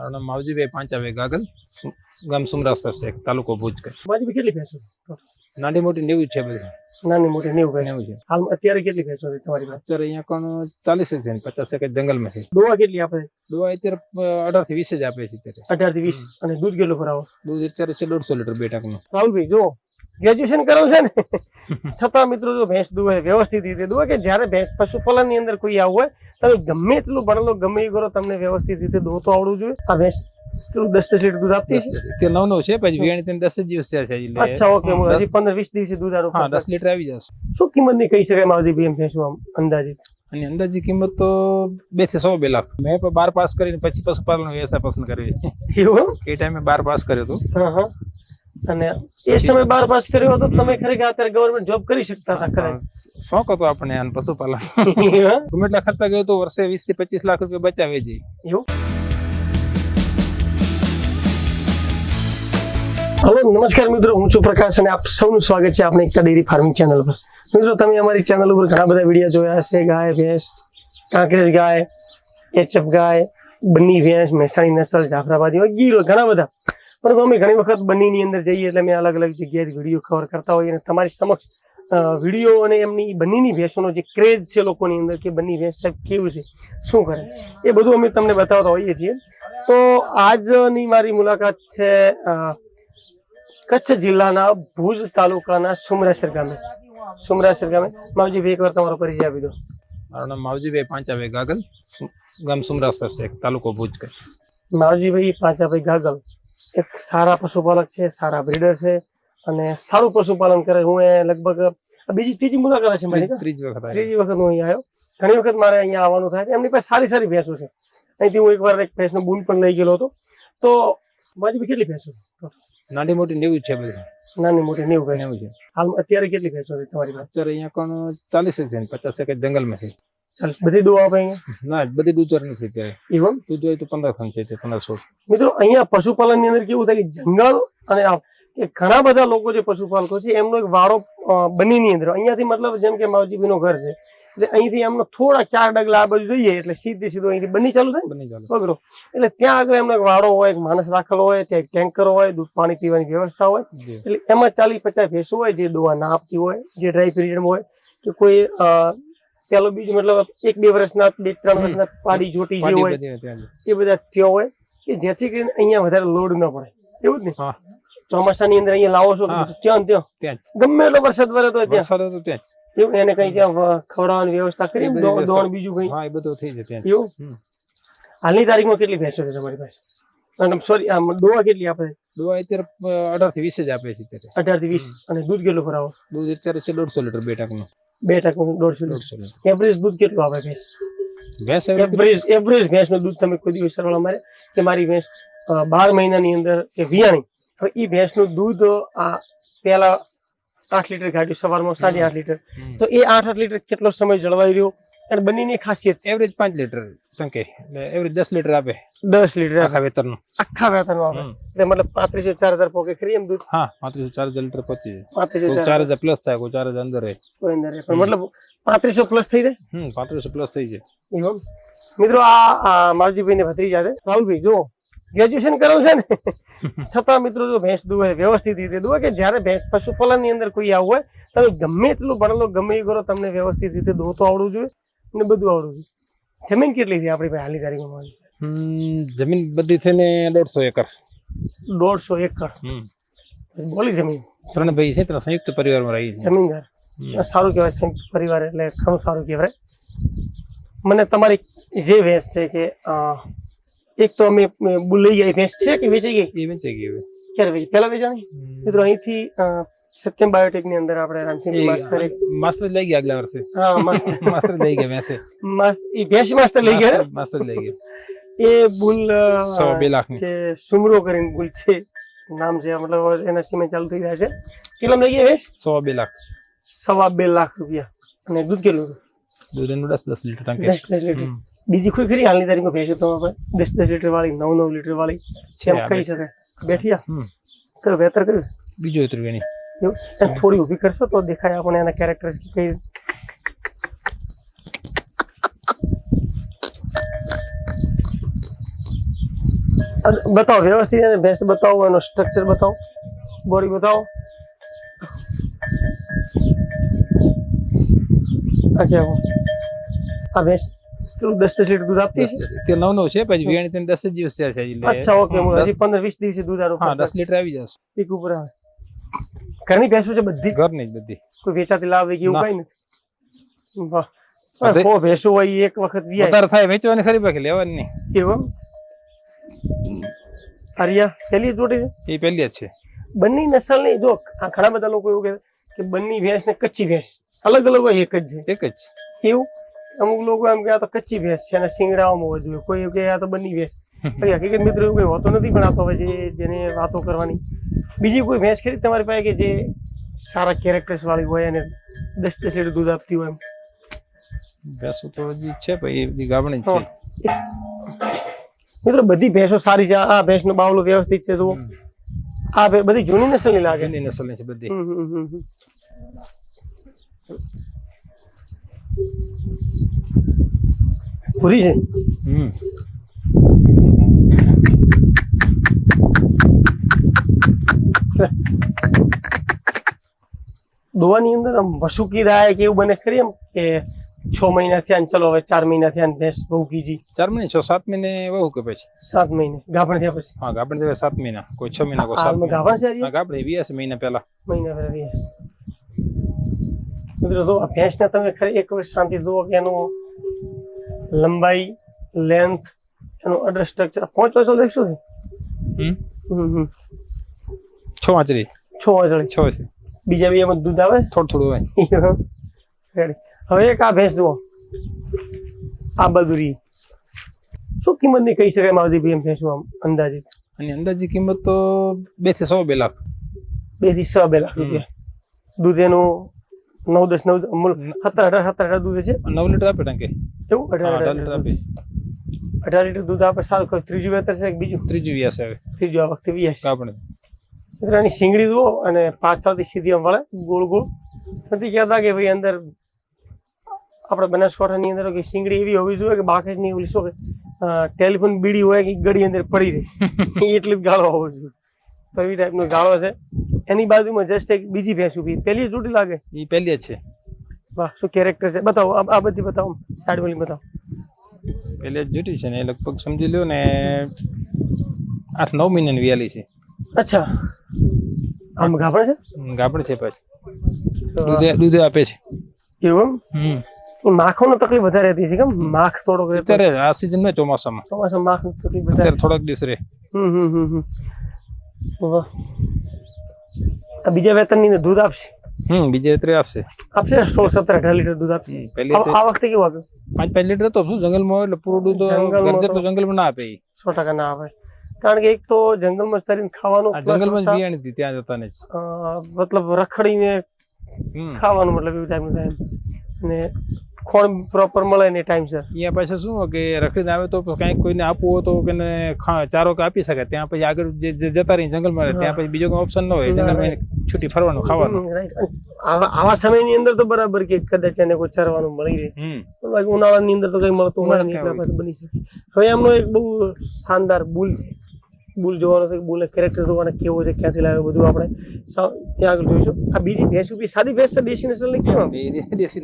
મારું નામ માવજીભાઈ પાંચાભાઈ ગાગલ. ગામ સુમરાસર છે તાલુકો ભુજ કચ્છ. બાજુ કેટલી ભેંસો? નાની મોટી નેવું છે બધી. નાની મોટી નેવું ભેંસો. નેવું છે. હાલ અત્યારે કેટલી ભેંસો છે તમારી પાસે? અત્યારે અહીંયા કોણ ચાલીસ છે પચાસ એક જંગલમાં છે. દોવા કેટલી આપે? દોવા અત્યારે અઢારથી વીસ જ આપે છે અત્યારે. અઢારથી વીસ અને દૂધ કેટલું ભરાવો? દૂધ અત્યારે છે દોઢસો લીટર બે ટાંકનું. રાહુલભાઈ જો ગ્રેજ્યુએશન કરેલું છે ને? છતાં મિત્રો જો ભેંસ દુવે વ્યવસ્થિત રીતે દુવે કે જ્યારે ભેંસ પશુપાલનની અંદર કોઈ આવું હોય તમે ગમે એટલું ભણેલો ગમે એ કરો તમને વ્યવસ્થિત રીતે દોતો આવડવું જોઈએ. આ ભેંસ દસ દસ લીટર દૂધ આપતી છે અત્યારે નવ નવ છે પછી વિયાણી તેને દસ જ દિવસ છે અચ્છા ઓકે હજી પંદર વીસ દિવસે દૂધ આનું હા દસ લીટર આવી જશે. શું કિંમતની કહી શકાય માવજી ભાઈ એમ ભેંસું આમ અંદાજે? અને અંદાજી કિંમત તો બેથી સો બે લાખ. મેં પણ બાર પાસ કરીને પછી પશુપાલન વ્યવસાય પસંદ કરવી એવું એ ટાઈમે બાર પાસ કર્યો હતો. અને એ સમય બાર પાસ કર્યો હતો તમે ખરેખર અત્યારે ગવર્મેન્ટ જોબ કરી શકતા હતા ખરે શોખ હતો આપણે આને પશુપાલન. ગમે એટલા ખર્ચા ગયો તો વર્ષે વીસથી પચીસ લાખ રૂપિયા બચાવે છે. એવું? હલો નમસ્કાર મિત્રો હું છું પ્રકાશ અને આપ સૌનું સ્વાગત છે આપણે એકતા ડેરી ફાર્મિંગ ચેનલ પર. મિત્રો તમે અમારી ચેનલ ઉપર ઘણા બધા વીડિયો જોયા હશે ગાય ભેંસ કાંકરેજ ગાય એચએફ ગાય બન્ની ભેંસ મહેસાણી નસલ જાફરાબાદી વગેરે ઘણા બધા. પરંતુ અમે ઘણી વખત બંનેની અંદર જઈએ એટલે અમે અલગ અલગ જગ્યાએ વીડિયો કવર કરતા હોઈએ અને તમારી સમક્ષ વીડિયો અને એમની બંનેની ભેંસોનો જે ક્રેઝ છે લોકોની અંદર કે બંને ભેંસ સાહેબ કેવું છે શું કરે? એ બધું અમે તમને બતાવતા હોઈએ છીએ. તો આજની મારી મુલાકાત છે કચ્છ જિલ્લાના ભુજ તાલુકાના સુમરાસર ગામે. સુમરાસર ગામે. માવજીભાઈ એકવાર તમારો પરિચય આપી દો. મારું નામ માવજીભાઈ પાંચાભાઈ ગાગલ. ગામ સુમરાસર છે તાલુકો ભુજ કચ્છ. માવજીભાઈ પાંચાભાઈ ગાગલ. એક સારા પશુપાલક છે સારા બ્રીડર છે અને સારું પશુપાલન કરે. હું એ લગભગ બીજી ત્રીજી મુલાકાત છે મારી ત્રીજી વખત ત્રીજી વખત હું અહીંયા આવ્યો. ઘણી વખત મારે અહીંયા આવવાનું થાય છે. એમની પાસે સારી સારી ભેંસો છે. અહીંથી હું એકવાર એક ભેંસનો બૂન પણ લઈ ગયેલો હતો. તો મારી કેટલી ભેંસો છે? નાની મોટી નેવું છે બધું. નાની મોટી નેવું ભેંસો. છે. હાલ અત્યારે કેટલી ભેંસો છે તમારી પાસે? અત્યારે અહીંયા કોણ ચાલીસ છે પચાસ એક જંગલમાં છે. ચાલ બધી દુઆ આપે અહીંયા? ના બધી દૂધ નથી અત્યારે ઇવન દૂધ હોય તો પંદર ખંડ છે તે પંદર સોળ. મિત્રો અહીંયા પશુપાલનની અંદર કેવું થાય કે જંગલ અને ઘણા બધા લોકો જે પશુપાલકો છે એમનો એક વાડો બની ની અંદર. અહીંયાથી મતલબ જેમ કે માવજીભાઈ નું ઘર છે એટલે અહીંથી એમનો થોડા ચાર ડગલા આ બાજુ જઈએ એટલે સીધે સીધો અહીંથી બની ચાલુ થાય બની ચાલુ. બગડો એટલે ત્યાં આગળ એમનો એક વાડો હોય એક માણસ રાખેલો હોય ત્યાં એક ટેન્કર હોય દૂધ પાણી પીવાની વ્યવસ્થા હોય. એટલે એમાં ચાલીસ પચાસ ભેંસો હોય જે દવા ના આપતી હોય જે ડ્રાય પીરિયડ હોય કે કોઈ પેલો બીજો મતલબ એક બે વર્ષના બે ત્રણ. વર્ષના પાડી જોટી જે હોય એ બધા થયો હોય કે જેથી કરીને અહીંયા વધારે લોડ ન પડે. એવું જ ને? ચોમાસાની અંદર અહીંયા લાવો છો ત્યાં ત્યાં. ગમે એટલો વરસાદ વરે તો ત્યાં ત્યાં એવું એને કઈ ત્યાં ખવડાવવાની વ્યવસ્થા કરી દોણ બીજું કઈ. હા એ બધું થઈ જાય ત્યાં એવું? હાલની તારીખમાં કેટલી ભેંસો છે તમારી પાસે? અને સોરી આમ દોવા કેટલી આપે? દોવા અત્યારે અઢારથી વીસ જ આપે છે અત્યારે. અઢારથી વીસ અને દૂધ કેટલું ભરાવો? દૂધ અત્યારે છે દોઢસો લીટર બે ટાંકનું. બે ટકા દોઢસો દોઢસો એવરેજ દૂધ કેટલું આવે ભેંસ? ભેંસ એવરેજ એવરેજ ભેંસનું દૂધ તમે કોઈ દિવસ સરવાળા મારે કે મારી ભેંસ બાર મહિનાની અંદર કે વિયાણી. હવે એ ભેંસનું દૂધ આ પેલા આઠ લીટર કાઢ્યું સવારમાં સાડી આઠ લીટર. તો એ આઠ આઠ લીટર કેટલો સમય જળવાઈ રહ્યો? અને બંનેની ખાસિયત એવરેજ પાંચ લીટર. ટંકે એટલે એવરેજ દસ લીટર આપે. દસ લીટર આખા વેતરનું આખા હમ. એટલે મતલબ પાંત્રીસો ચાર હજાર પોકે ખરી એમ દૂધ? હા પાંત્રીસો ચાર હજાર લીટર જાય. પાંત્રીસો ચાર હજાર. પ્લસ થાય કોઈ ચાર હજાર અંદર રહે. અંદર રહે. પણ મતલબ પાંત્રીસો પ્લસ થઈ જાય? હમ પાંત્રીસો પ્લસ થઈ જાય. મિત્રો આ માવજીભાઈ ને ભત્રીજા છે. રાહુલભાઈ જો ગ્રેજ્યુએશન કરવું છે ને? છતાં મિત્રો જો ભેંસ દુવે વ્યવસ્થિત રીતે દુવે કે જ્યારે ભેંસ પશુપાલનની અંદર કોઈ આવું હોય તમે ગમે એટલું ભણેલો ગમે એ કરો તમને વ્યવસ્થિત રીતે દોતો આવડવું જોઈએ ને બધું આવડવું જોઈએ. જમીન કેટલી છે આપણી પાસે હાલની તારીખમાં જમીન બધી થઈને દોઢસો એકર. દોઢસો એકર. હમ. બોલી જમીન? ત્રણ ભાઈ છે ત્રણ સંયુક્ત પરિવારમાં રહી છે. જમીનદાર. સારું કહેવાય સંયુક્ત પરિવાર એટલે ઘણું સારું કહેવાય. મને તમારી જે ભેંસ છે કે એક તો અમે લઈ ગઈ ભેંસ છે કે વેચી ગઈ? એ વેચી ગઈ ક્યારે વેચી? પહેલા વેચાણી? મિત્રો અહીંથી સત્યમ બાયોટેકની અંદર આપણે રામસિંહ માસ્ટર માસ્ટર લઈ ગયા આગલા વર્ષે. હા માસ્ટર માસ્ટર લઈ ગયા ભેંસે માસ્ટર એ ભેંસ માસ્ટર લઈ ગયા? માસ્ટર લઈ ગયા. એ બુલ બે લાખ છે સુમરો કરીને બુલ છે નામ છે મતલબ એના સિમે ચાલુ થઈ રહ્યા છે. કેટલા લઈ ગયા ભેંસ? સવા બે લાખ. સવા બે લાખ રૂપિયા. અને દૂધ કેટલું દૂધ એનું દસ દસ લીટર ટાંકે. દસ દસ લીટર. બીજી કોઈ ખરી હાલની તારીખમાં ભેંસો પાસે દસ દસ લીટર વાળી નવ નવ લીટર વાળી છે એમ કહી શકાય. બેઠિયા તો વેતર કર્યું? બીજું હતું એની એવું? થોડી ઊભી કરશો તો દેખાય આપણે એના કેરેક્ટર કઈ બતાવો વ્યવસ્થિત એને ભેંસ બતાવો એનો સ્ટ્રક્ચર બતાવો. બોડી બતાવો. આ કેવો આ ભેંસ દસ દસ લીટર દૂધ આપતી છે તે નવ નવ છે પછી વિયાણી તેને દસ જ દિવસ છે અચ્છા ઓકે હજી પંદર વીસ દિવસે દૂધ આનું હા દસ લીટર આવી જશે. પીક ઉપર આવે. ઘરની ભેંસો છે બધી? ઘરની જ બધી. કોઈ વેચાતી લાવે કે એવું કઈ નથી? વાહ. કો ભેંસો હોય એક વખત વધારે થાય વેચવાની ખરી બાકી લેવાની. નહીં એવું હરિયા પેલી જોડી છે? એ પેલી જ છે. બંને નસલ નહીં જો આ ઘણા બધા લોકો એવું કહે કે બંને ભેંસ ને કચ્ચી ભેંસ. અલગ અલગ હોય એક જ છે. એક જ. એવું? અમુક લોકો એમ કે આ તો કચ્ચી ભેંસ છે અને શિંગડાઓમાં હોય. કોઈ એવું કે આ તો બંને ભેંસ. પછી હકીકત મિત્રો એવું કઈ હોતું નથી પણ આ તો હવે જે જેને વાતો કરવાની. બીજી કોઈ ભેંસ ખરી તમારી પાસે કે જે સારા કેરેક્ટર્સ વાળી હોય અને દસ દસ લીટર દૂધ આપતી હોય એમ? ભેંસો તો હજી છે ભાઈ એ બધી હા. છે. મિત્રો બધી ભેંસો સારી છે. આ ભેંસનો બાવલો વ્યવસ્થિત છે જુઓ. આ બધી જૂની નસલની લાગે. એની નસલની છે બધી. પૂરી છે? હમ. દોવાની અંદર આમ વસુકી રાય કે એવું બને ખરી એમ કે છ મહિના થયા ને ચલો હવે ચાર મહિના થયા ને ભેંસ બહુ કીજી. ચાર મહિને છ? સાત મહિને વહુ કે પછી? સાત મહિને. ગાભણ થયા પછી. હા ગાભણ થયા સાત મહિના. કોઈ છ મહિના કોઈ સાત મહિના. ગાભણ છે ગાભણ વીસ મહિના પહેલા. મહિના પહેલા ભેંસ મિત્રો જો આ ભેંસને તમે ખરી એક વખત શાંતિ જુઓ કે એનું લંબાઈ લેન્થ એનું અડર સ્ટ્રક્ચર પાંચ વાંચો લખશું હમ? છ વાંચરી છ વાજળી છ છે બીજા બી એમાં દૂધ આવે? થોડું થોડું હોય. હવે એક આ ભેંસ જુઓ. આ બદુરી. શું કિંમતની કહી શકાય માવજી ભાઈ એમ ભેંસું આમ અંદાજે અને અંદાજી કિંમત તો બેથી સો બે લાખ. બેથી છ બે લાખ રૂપિયા. દૂધ એનું નવ દસ નવ અમૂલ સત્તર અઢાર સત્તર અઢાર દૂધ છે. નવ લીટર આપે ટાંકે. એવું? અઢાર લીટર લીટર અઢાર લીટર દૂધ આપે સારું કોઈ ત્રીજું વેતર છે બીજું? ત્રીજું વ્યાસ આવે. ત્રીજું આ વખતે વ્યાસ. આપણે. કૂતરાની શીંગડી જુઓ અને પાંચ સાલથી સીધી આમ વળે ગોળ ગોળ. નથી કહેતા કે ભાઈ અંદર આપણે બનાસકાંઠાની અંદર કે શીંગડી એવી હોવી જોઈએ કે બાકસની ઓલી શું કે ટેલિફોન બીડી હોય કે ગળી અંદર પડી રહે. એટલી જ ગાળો હોવો જોઈએ. તો એવી ટાઈપનો ગાળો છે. એની બાજુમાં જસ્ટ એક બીજી ભેંસ ઊભી પેલી ચૂંટી લાગે? એ પહેલી જ છે. વાહ શું કેરેક્ટર છે? બતાવો આ આ બધી બતાવો સાઈડ વાળી બતાવો. પહેલી જ જુટી છે ને એ લગભગ સમજી લ્યો ને આઠ નવ મહિનાની વ્યાલી છે. અચ્છા. આમ ગાભણ છે? ગાભણ છે પાછી. દૂધે દૂધે આપે છે. એવું હમ. માખોનો તકલીફ વધારે રહેતી છે કેમ? માખ થોડોક અત્યારે આ સિઝનમાં ચોમાસામાં. ચોમાસામાં માખ તકલીફ વધારે. અત્યારે થોડાક દિવસ રહે. હમ હમ હમ. આ બીજા વેતનની દૂધ આપશે? હમ બીજા વેતરે આપશે. આપશે? સોળ સત્તર અઢાર લીટર દૂધ આપશે? આ વખતે કેવું આપ્યું? પાંચ પાંચ લીટર તો શું જંગલમાં એટલે પૂરું તો જંગલમાં તો- જંગલમાં ના આપે સો ટકા ના આવે કારણ કે એક તો જંગલમાં શરીર ખાવાનું જંગલમાં જ બિયાણી હતી ત્યાં જતા ને મતલબ રખડીને ખાવાનું મતલબ એવું થાય અને ખોણ પ્રોપર મળે ને ટાઈમસર અહીંયા પાસે શું કે રખડીને આવે તો કંઈક કોઈને આપવું હોય તો કે ચારો કે આપી શકે. ત્યાં પછી આગળ જે જતા રહી જંગલમાં રહે ત્યાં પછી બીજો કોઈ ઓપ્શન ન હોય. જંગલમાં છૂટી ફરવાનું ખાવાનું. આવા સમયની અંદર તો બરાબર કે કદાચ એને કોઈ ચરવાનું મળી રહે. બાકી ઉનાળાની અંદર તો કઈ મળતું હોય નહીં બની શકે. હવે એમનો એક બહુ શાનદાર બુલ છે. બુલ જોવાનો છે બુલ કેરેક્ટર જોવાના કેવો છે ક્યાંથી લાવ્યો બધું આપણે. ત્યાં આગળ જોઈશું. આ બીજી ભેંસ ઊભી સાદી ભેંસ છે દેશી નસલ. ની કેમ દેશી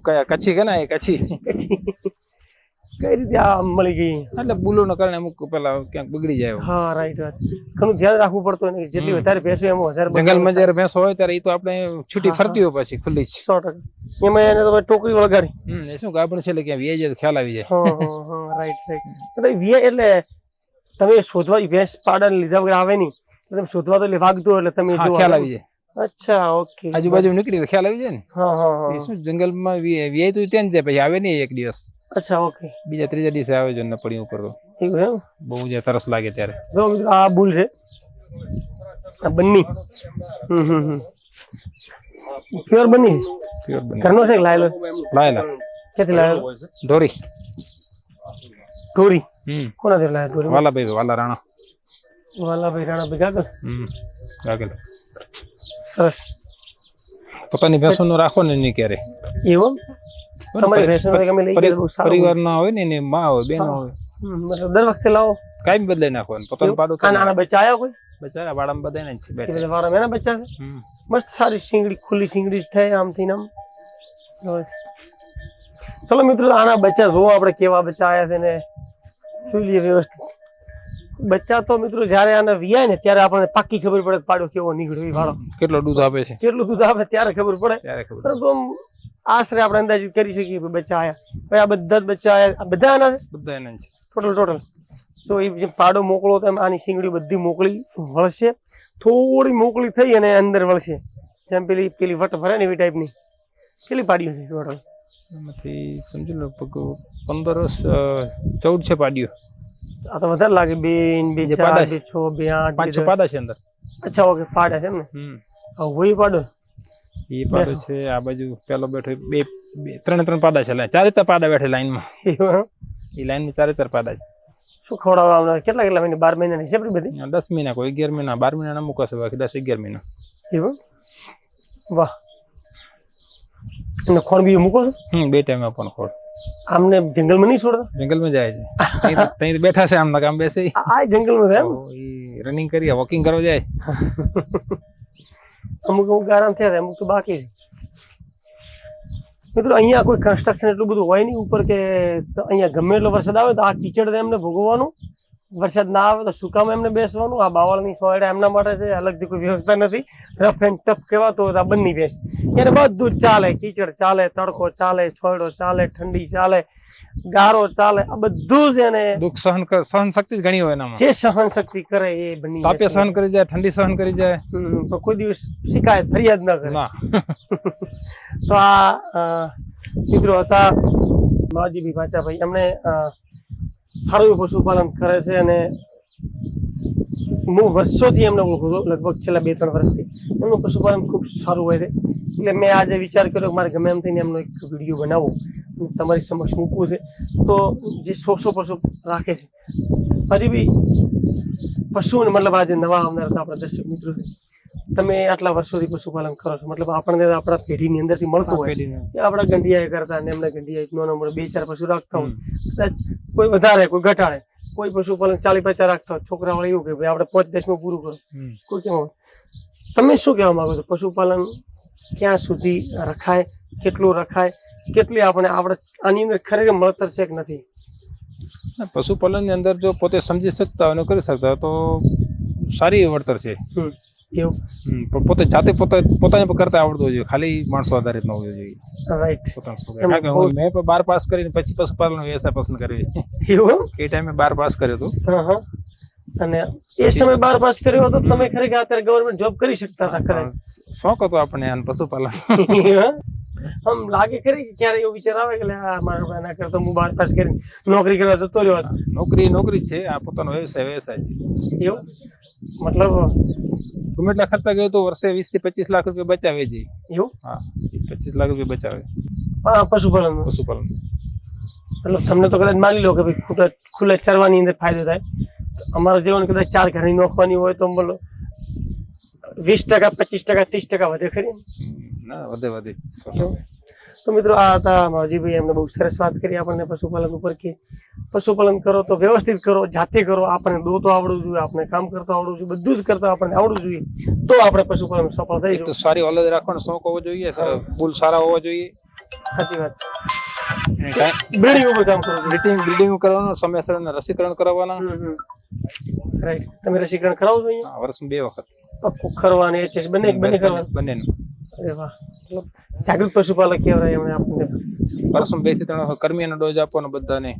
કયા કચ્છી કે ના એ કચ્છી. કઈ રીતે આ મળી ગઈ? એટલે ભૂલો ના કારણે અમુક પેલા ક્યાંક બગડી જાય હા રાઈટ વાત ઘણું ધ્યાન રાખવું પડતું હોય જેટલી. વધારે ભેંસો એમાં હજાર જંગલમાં જયારે ભેંસો હોય ત્યારે એ તો આપણે છૂટી ફરતી હોય પછી ખુલ્લી જ. સો ટકા. એમાં એને તમે ટોકરી વગાડી એ શું ગાભણ છે એટલે ક્યાં વ્યાજ ખ્યાલ આવી જાય. હા હા હા રાઈટ રાઈટ એટલે વ્યાજ એટલે તમે શોધવા ભેંસ પાડાને લીધા વગર આવે નહીં. તમે શોધવા તો વાગતો એટલે તમે જો ખ્યાલ આવી જાય. અચ્છા ઓકે. આજુબાજુ નીકળી ખ્યાલ આવી જાય ને? હા હા હા. શું જંગલમાં વી- વ્યાય તો ત્યાં જ જાય પછી આવે નહીં એક દિવસ. અચ્છા ઓકે. બીજા ત્રીજા દિવસે આવે છે પડી ઉપર એવું એમ? બહુ જ તરસ લાગે ત્યારે. જો આ બુલ છે. આ બન્ની. હમ હમ હમ. પ્યોર બની પ્યોર બની ઘરનો છે લાયલો? લાયલા. ક્યાંથી લાયેલો? ઢોરી ઢોરી કોના કોનાથી લાયેલો ઢોરી વાલા ભાઈ વાલા રાણા. વાલાભાઈ રાણા ભાઈ ગાગલ હમ. ગાગલ સરસ. પોતાની ભેંસોનું રાખો ને નહીં ક્યારે? એવું? તમારી ભેંસો તમે લઈ ગયા પરિવાર ના હોય ને એની માં હોય બેન હોય. મતલબ દર વખતે લાવો. કાઈ બી બદલાઈ ને પોતાનું પાડો આ નાના બચ્ચા આવ્યા કોઈ? બચારા વાડામાં બધાય છે એ બેઠા બધા વાળા એના બચ્ચા છે? મસ્ત સારી સિંગડી ખુલ્લી સિંગડી થાય આમથી ને આમ. બસ. ચલો મિત્રો આના બચ્ચા જોવો આપણે કેવા બચ્ચા આવ્યા છે ને. જોઈ લઈએ વ્યવસ્થિત. બચ્ચા તો મિત્રો જ્યારે આને વિયાય ને ત્યારે આપણને પાકી ખબર પડે પાડો કેવો નીકળ્યો એ વાળો. કેટલો દૂધ આપે છે? કેટલું દૂધ આપણે ત્યારે ખબર પડે. પરંતુ આશરે આપણે અંદાજ કરી શકીએ કે બચ્ચા આયા. ભાઈ આ બધા જ બચ્ચા આયા. બધા આના બધા એના છે. ટોટલ ટોટલ તો એ જે પાડો મોકલો તો એમ આની શીંગડી બધી મોકલી વળશે. થોડી મોકલી થઈ અને અંદર વળશે. જેમ પેલી પેલી વટ ભરે ને એવી ટાઈપની કેટલી પાડીઓ છે ટોટલ એમાંથી સમજી લો લગભગ પંદર ચૌદ છે પાડીઓ. આ તો વધારે લાગે બે ને બે ચાર બે છે. છ બે આઠ પાંચ છ પાડા છે અંદર. અચ્છા ઓકે પાડા છે એમ ને? હમ. હોય પાડો? એ પાડો છે આ બાજુ પેલો બેઠો બે બે ત્રણ ત્રણ પાડા છે ચારે ચાર પાડા બેઠે લાઈનમાં? એ લાઈનમાં ચારે ચાર પાડા છે. શું ખવડાવવા? કેટલા કેટલા મહિના? બાર મહિનાની છે બધી? દસ મહિના કોઈ અગિયાર મહિના બાર મહિના અમુક હશે બાકી દસ અગિયાર મહિના. એવું વાહ. એમને ખોણ બીજું મૂકો છો? હમ બે ટાઈમ આપવાનો ખોળ. આમને જંગલમાં નહીં છોડતા? જંગલમાં જાય છે. તહીં તો- તહીં તો બેઠા છે આમના કામ બેસે. આ જંગલમાં એમ? રનિંગ કરી વોકિંગ કરવા જાય અમુક અમુક આરામ થયા અમુક તો બાકી છે. મિત્રો અહીંયા કોઈ કન્સ્ટ્રક્શન એટલું બધું હોય નહીં ઉપર કે અહીંયા ગમે એટલો વરસાદ આવે તો આ કીચડ એમને ભોગવવાનું. વરસાદ ના આવે તો સુકામાં એમને બેસવાનું? આ બાવળની સોયડા એમના માટે છે અલગથી કોઈ વ્યવસ્થા નથી. રફ એન્ડ ટફ કહેવાતો બંને બેસ. એને બધું જ ચાલે કીચડ ચાલે તડકો ચાલે સોયડો ચાલે ઠંડી ચાલે ગારો ચાલે આ બધું જ એને દુઃખ સહન સહન શક્તિ જ ઘણી હોય એનામાં. જે સહન શક્તિ કરે એ બની તાપે સહન કરી જાય ઠંડી સહન કરી જાય. તો કોઈ દિવસ શિકાયત ફરિયાદ ન કરે. તો આ મિત્રો હતા માવજીભાઈ ભાચાભાઈ. એમણે સારું એવું પશુપાલન કરે છે અને હું વર્ષોથી એમને ઓળખું છું, લગભગ છેલ્લા બે ત્રણ વર્ષથી. એમનું પશુપાલન ખૂબ સારું હોય છે. એટલે મેં આજે વિચાર કર્યો કે મારે ગમે એમ થઈને એમનો એક વીડિયો બનાવવો તમારી સમક્ષ મૂકવું છે. તો જે સો સો પશુ રાખે છે, હજી બી પશુઓને મતલબ આજે નવા આવનાર આપણા દર્શક મિત્રો છે. તમે આટલા વર્ષોથી પશુપાલન કરો છો? મતલબ આપણને આપણા પેઢીની અંદરથી મળતું હોય. કે આપણા ગંડિયા કરતા અને એમને ગંડિયા નો બે ચાર પશુ રાખતા હોય. કદાચ કોઈ વધારે કોઈ ઘટાડે. કોઈ પશુપાલન ચાલી પચાસ રાખતા હોય. છોકરા વાળા એવું કે ભાઈ આપણે પાંચ દસમાં પૂરું કરો. કોઈ કેમ તમે શું કહેવા માંગો છો? પશુપાલન ક્યાં સુધી રખાય? કેટલું રખાય? કેટલી આપણે આપણે આની અંદર ખરેખર મળતર છે કે નથી? પશુપાલનની અંદર જો પોતે સમજી શકતા હોય અને કરી શકતા તો સારી વળતર છે. એવું. પણ પોતે જાતે પોતે પોતાને કરતા આવડતું જોઈએ ખાલી માણસો આધારિત ન હોવું જોઈએ. રાઈટ પોતાનું મેં બાર પાસ કરીને પછી પશુપાલન વ્યવસાય પસંદ કર્યો એવું? એ ટાઈમે બાર પાસ કર્યો હતો. અને એ સમય બાર પાસ કર્યો હતો તમે ખરેખર અત્યારે ગવર્મેન્ટ જોબ કરી શકતા હતા ખરે શોખ હતો આપણને આને પશુપાલન. આમ લાગે ખરી કે ક્યારે એવો વિચાર આવે કે આ મારા ભાઈ ના કરતો હું બાર પાસ કરીને નોકરી કરવા જતો રહ્યો નોકરી નોકરી છે આ પોતાનો વ્યવસાય વ્યવસાય છે. એવું? મતલબ ગમે એટલા ખર્ચા ગયો તો વર્ષે વીસથી પચીસ લાખ રૂપિયા બચાવે છે. એવું? હા વીસ પચીસ લાખ રૂપિયા બચાવે. પણ પશુપાલન? પશુપાલન. મતલબ તમને તો કદાચ માની લો કે ભાઈ ખુલ્લા ચરવાની અંદર ફાયદો થાય. અમારા જેવાને કદાચ ચાર ઘરની નોખવાની હોય તો બોલો. વીસ ટકા પચીસ ટકા ત્રીસ ટકા વધે ખરી ના? વધે વધે. તો મિત્રો આ હતા માવજીભાઈ. એમને બહુ સરસ વાત કરી આપણને પશુપાલન ઉપર કે પશુપાલન કરો તો વ્યવસ્થિત કરો જાતે કરો. આપણને દો તો આવડવું જોઈએ આપણે કામ કરતા આવડવું જોઈએ બધું જ કરતા આપણને આવડવું જોઈએ. તો આપણે પશુપાલન સફળ થઈ તો સારી ઓલાદ રાખવાનો શોખ હોવો જોઈએ બુલ સારા હોવા જોઈએ. સાચી વાત. અને બિલ્ડિંગ ઉપર કામ કરવું જોઈએ. બ્રીડિંગ બ્રીડિંગ કરવાનું સમયસર રસીકરણ કરાવવાના રાઈટ તમે રસીકરણ કરાવો છો અહીંયા હા, વર્ષમાં બે વખત. અને એચએસ બંને બંને કરવા બંનેનું. અરે વાહ. જાગૃત પશુપાલક કહેવાય એમણે આપણને. વર્ષમાં બેથી ત્રણ કર્મીનો ડોઝ આપવાનો બધાને.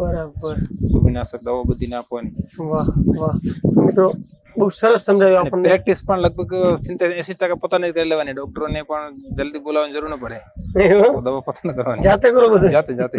બરાબર. કૃમિનાશક દવાઓ બધી આપવાની વાહ વાહ. મિત્રો બહુ સરસ સમજાવ્યું આપણને. પ્રેક્ટિસ પણ લગભગ સિત્તેર એસી ટકા પોતાને કરી લેવાની. ડોક્ટરોને પણ જલ્દી બોલાવવાની જરૂર ન પડે? દવા પોતાને કરવાની જાતે કરો બધું? જાતે જાતે.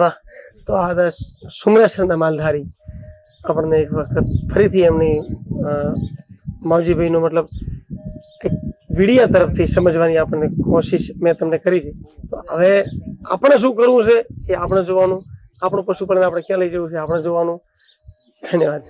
વાહ. તો આ દસ સુમરેશ્વરના માલધારી આપણને એક વખત ફરીથી એમની માવજીભાઈનો મતલબ એક વિડિયા તરફથી સમજવાની આપણને કોશિશ મેં તમને કરી છે. તો હવે આપણે શું કરવું છે એ આપણે જોવાનું. આપણું પશુપાલન આપણે ક્યાં લઈ જવું છે આપણે જોવાનું. ધન્યવાદ.